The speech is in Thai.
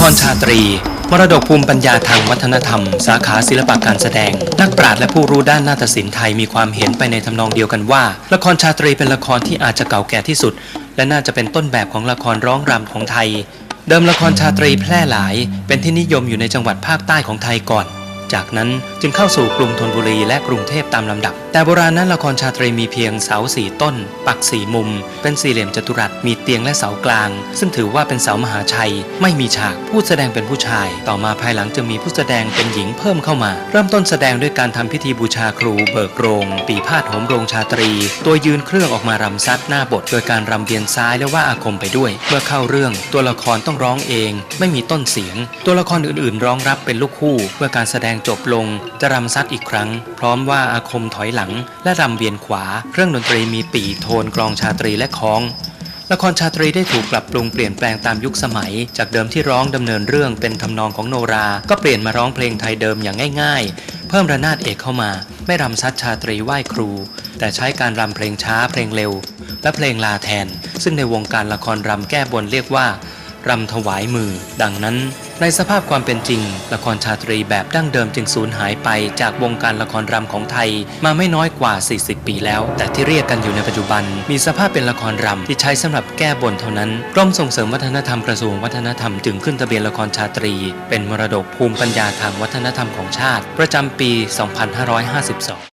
ครชาตรี มรดกภูมิปัญญาทางวัฒนธรรม สาขาศิลปะการแสดง นักปราชญ์และผู้รู้ด้านนาฏศิลป์ไทยมีความเห็นไปในทำนองเดียวกันว่า ละครชาตรีเป็นละครที่อาจจะเก่าแก่ที่สุด และน่าจะเป็นต้นแบบของละครร้องรำของไทย เดิมละครชาตรีแพร่หลาย เป็นที่นิยมอยู่ในจังหวัดภาคใต้ของไทยก่อน จากนั้นจึงเข้าสู่กรุงธนบุรีและกรุงเทพตามลำดับ แต่โบราณนั้นละครชาตรีมีเพียงเสาสี่ต้น ปักสี่มุม เป็นสี่เหลี่ยมจัตุรัสมีเตียงและเสากลาง ซึ่งถือว่าเป็นเสามหาชัย ไม่มีฉากผู้แสดงเป็นผู้ชาย ต่อมาภายหลังจึงมีผู้แสดงเป็นหญิงเพิ่มเข้ามา เริ่มต้นแสดงด้วยการทำพิธีบูชาครูเบิกโรง ปีพาดโหมโรงชาตรี ตัวยืนเครื่องออกมารำซัดหน้าบท โดยการรำเบียนซ้ายและว่าอาคมไปด้วย เมื่อเข้าเรื่องตัวละครต้องร้องเอง ไม่มีต้นเสียง ตัวละครอื่นๆ ร้องรับเป็นลูกคู่เมื่อการแสดงจบลงจะรำซัดอีกครั้ง พร้อมว่าอาคมถอยหลัง และรำเวียนขวา เครื่องดนตรีมีปีโทนกลองชาตรีและค้อง ละครชาตรีได้ถูกปรับปรุงเปลี่ยนแปลงตามยุคสมัย จากเดิมที่ร้องดำเนินเรื่องเป็นทำนองของโนรา ก็เปลี่ยนมาร้องเพลงไทยเดิมอย่างง่าย ๆ เพิ่มระนาดเอกเข้ามา ไม่รำซัดชาตรีไหว้ครู แต่ใช้การรำเพลงช้าเพลงเร็ว และเพลงลาแทน ซึ่งในวงการละครรำแก้บนเรียกว่า รำถวายมือ ดังนั้นในสภาพความเป็นจริง ละครชาตรีแบบดั้งเดิมจึงสูญหายไปจากวงการละครรำของไทย มาไม่น้อยกว่า 40 ปีแล้ว แต่ที่เรียกกันอยู่ในปัจจุบัน มีสภาพเป็นละครรำที่ใช้สำหรับแก้บนเท่านั้นกรมส่งเสริมวัฒนธรรมกระทรวงวัฒนธรรมจึงขึ้นทะเบียนละครชาตรี เป็นมรดกภูมิปัญญาทางวัฒนธรรมของชาติ ประจำปี 2552